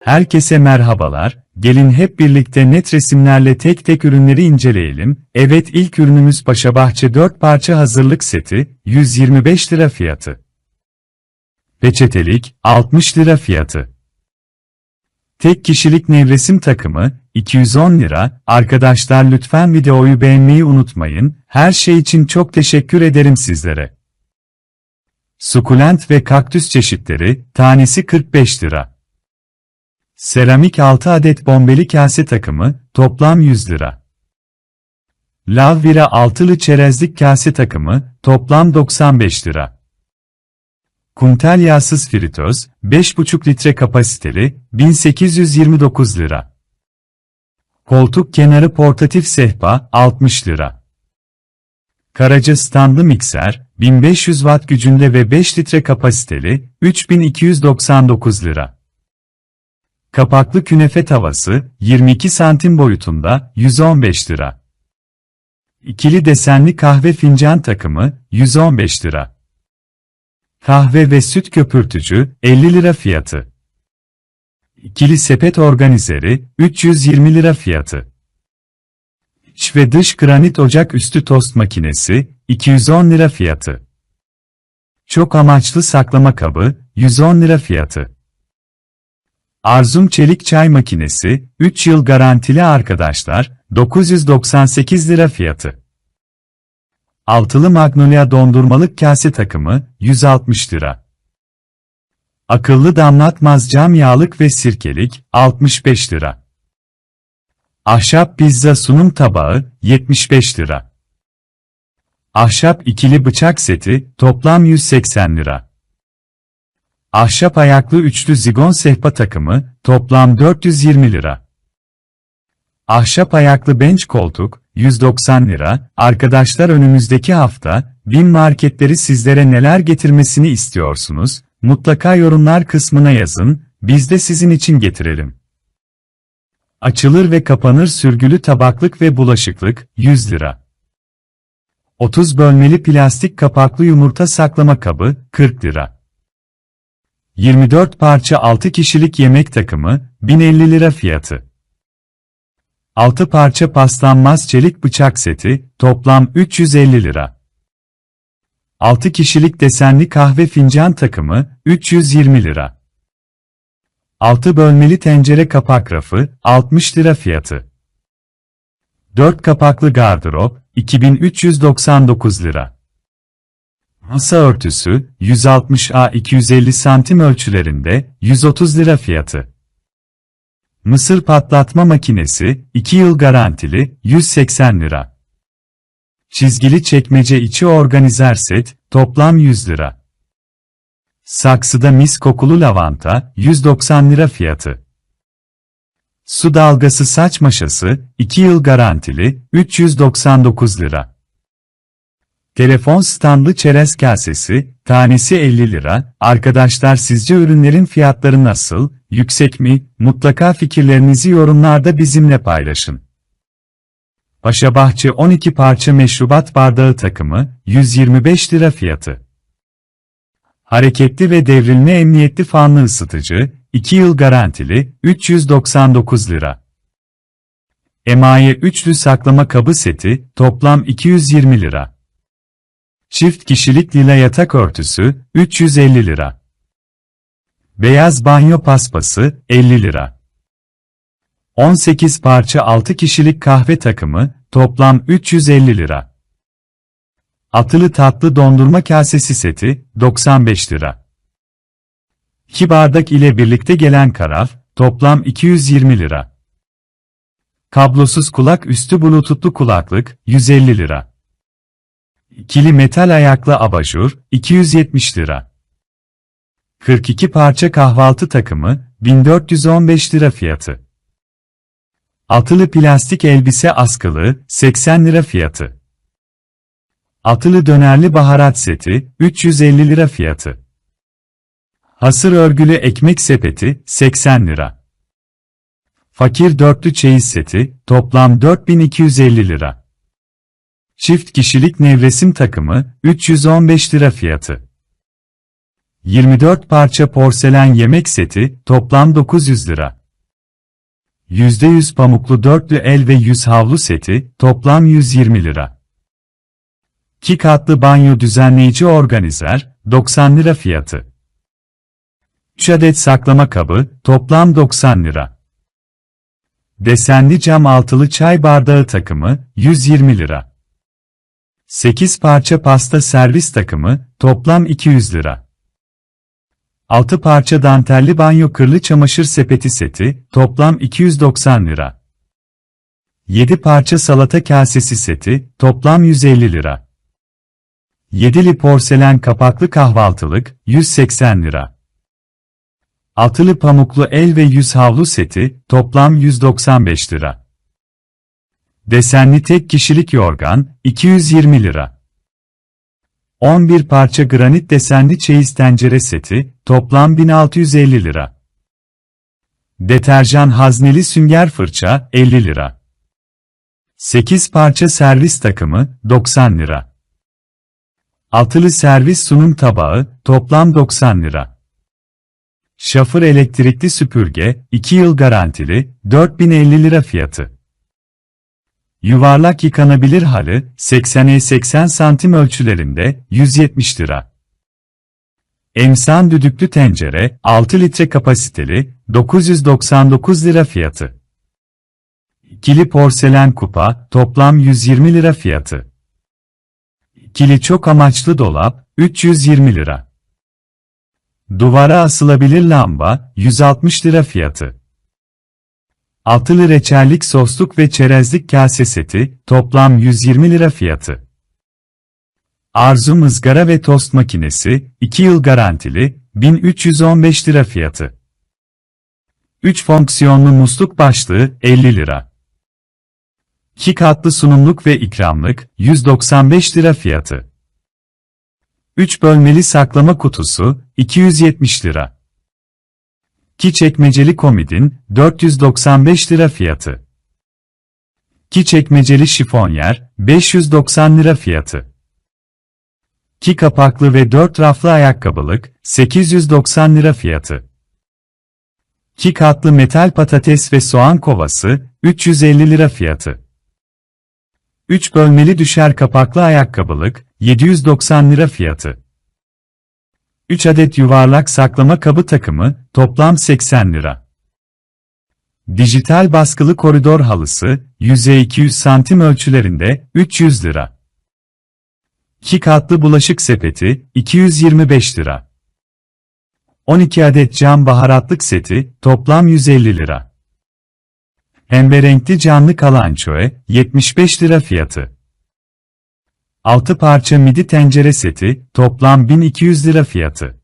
Herkese merhabalar, gelin hep birlikte net resimlerle tek tek ürünleri inceleyelim. Evet ilk ürünümüz Paşabahçe 4 parça hazırlık seti, 125 lira fiyatı. Peçetelik, 60 lira fiyatı. Tek kişilik nevresim takımı, 210 lira. Arkadaşlar lütfen videoyu beğenmeyi unutmayın. Her şey için çok teşekkür ederim sizlere. Sukulent ve kaktüs çeşitleri, tanesi 45 lira. Seramik 6 adet bombeli kase takımı, toplam 100 lira. Lavvira altılı çerezlik kase takımı, toplam 95 lira. Kuntel yağsız fritöz, 5,5 litre kapasiteli, 1829 lira. Koltuk kenarı portatif sehpa, 60 lira. Karaca standlı mikser, 1500 watt gücünde ve 5 litre kapasiteli, 3299 lira. Kapaklı künefe tavası, 22 santim boyutunda, 115 lira. İkili desenli kahve fincan takımı, 115 lira. Kahve ve süt köpürtücü, 50 lira fiyatı. İkili sepet organizeri, 320 lira fiyatı. İç ve dış granit ocak üstü tost makinesi, 210 lira fiyatı. Çok amaçlı saklama kabı, 110 lira fiyatı. Arzum Çelik Çay Makinesi, 3 yıl garantili arkadaşlar, 998 lira fiyatı. Altılı Magnolia dondurmalık kase takımı, 160 lira. Akıllı damlatmaz cam yağlık ve sirkelik, 65 lira. Ahşap pizza sunum tabağı, 75 lira. Ahşap ikili bıçak seti, toplam 180 lira. Ahşap ayaklı üçlü zigon sehpa takımı, toplam 420 lira. Ahşap ayaklı bench koltuk, 190 lira. Arkadaşlar önümüzdeki hafta, BİM marketleri sizlere neler getirmesini istiyorsunuz? Mutlaka yorumlar kısmına yazın, biz de sizin için getirelim. Açılır ve kapanır sürgülü tabaklık ve bulaşıklık, 100 lira. 30 bölmeli plastik kapaklı yumurta saklama kabı, 40 lira. 24 parça 6 kişilik yemek takımı, 1050 lira fiyatı. 6 parça paslanmaz çelik bıçak seti, toplam 350 lira. 6 kişilik desenli kahve fincan takımı, 320 lira. 6 bölmeli tencere kapak rafı, 60 lira fiyatı. 4 kapaklı gardırop, 2399 lira. Masa örtüsü, 160A 250 santim ölçülerinde, 130 lira fiyatı. Mısır patlatma makinesi, 2 yıl garantili, 180 lira. Çizgili çekmece içi organizer set, toplam 100 lira. Saksıda mis kokulu lavanta, 190 lira fiyatı. Su dalgası saç maşası, 2 yıl garantili, 399 lira. Telefon standlı çerez kasesi, tanesi 50 lira. Arkadaşlar sizce ürünlerin fiyatları nasıl, yüksek mi? Mutlaka fikirlerinizi yorumlarda bizimle paylaşın. Paşabahçe 12 parça meşrubat bardağı takımı, 125 lira fiyatı. Hareketli ve devrilme emniyetli fanlı ısıtıcı, 2 yıl garantili, 399 lira. Emaye üçlü saklama kabı seti, toplam 220 lira. Çift kişilik lila yatak örtüsü, 350 lira. Beyaz banyo paspası, 50 lira. 18 parça 6 kişilik kahve takımı, toplam 350 lira. Atılı tatlı dondurma kasesi seti, 95 lira. 2 bardak ile birlikte gelen karaf, toplam 220 lira. Kablosuz kulak üstü bluetoothlu kulaklık, 150 lira. İkili metal ayaklı abajur, 270 lira. 42 parça kahvaltı takımı, 1415 lira fiyatı. Altılı plastik elbise askılı, 80 lira fiyatı. Altılı dönerli baharat seti, 350 lira fiyatı. Hasır örgülü ekmek sepeti, 80 lira. Fakir dörtlü çeyiz seti, toplam 4250 lira. Çift kişilik nevresim takımı, 315 lira fiyatı. 24 parça porselen yemek seti, toplam 900 lira. %100 pamuklu dörtlü el ve yüz havlu seti, toplam 120 lira. 2 katlı banyo düzenleyici organizer, 90 lira fiyatı. 3 adet saklama kabı, toplam 90 lira. Desenli cam altılı çay bardağı takımı, 120 lira. 8 parça pasta servis takımı, toplam 200 lira. 6 parça dantelli banyo kırlı çamaşır sepeti seti, toplam 290 lira. 7 parça salata kasesi seti, toplam 150 lira. 7'li porselen kapaklı kahvaltılık, 180 lira. Altılı pamuklu el ve yüz havlu seti, toplam 195 lira. Desenli tek kişilik yorgan, 220 lira. 11 parça granit desenli çeyiz tencere seti, toplam 1650 lira. Deterjan hazneli sünger fırça, 50 lira. 8 parça servis takımı, 90 lira. Altılı servis sunum tabağı, toplam 90 lira. Şafır elektrikli süpürge, 2 yıl garantili, 4050 lira fiyatı. Yuvarlak yıkanabilir halı, 80'e 80 santim ölçülerinde, 170 lira. Emsan düdüklü tencere, 6 litre kapasiteli, 999 lira fiyatı. İkili porselen kupa, toplam 120 lira fiyatı. İkili çok amaçlı dolap, 320 lira. Duvara asılabilir lamba, 160 lira fiyatı. Altılı reçellik sosluk ve çerezlik kase seti, toplam 120 lira fiyatı. Arzu ızgara ve tost makinesi, 2 yıl garantili, 1315 lira fiyatı. 3 fonksiyonlu musluk başlığı, 50 lira. 2 katlı sunumluk ve ikramlık, 195 lira fiyatı. 3 bölmeli saklama kutusu, 270 lira. 2 çekmeceli komodin, 495 lira fiyatı. 2 çekmeceli şifonyer, 590 lira fiyatı. 2 kapaklı ve 4 raflı ayakkabılık, 890 lira fiyatı. 2 katlı metal patates ve soğan kovası, 350 lira fiyatı. 3 bölmeli düşer kapaklı ayakkabılık, 790 lira fiyatı. 3 adet yuvarlak saklama kabı takımı, toplam 80 lira. Dijital baskılı koridor halısı, yüzey 200 santim ölçülerinde, 300 lira. 2 katlı bulaşık sepeti, 225 lira. 12 adet cam baharatlık seti, toplam 150 lira. Pembe renkli canlı kalançoe, 75 lira fiyatı. 6 parça midi tencere seti, toplam 1200 lira fiyatı.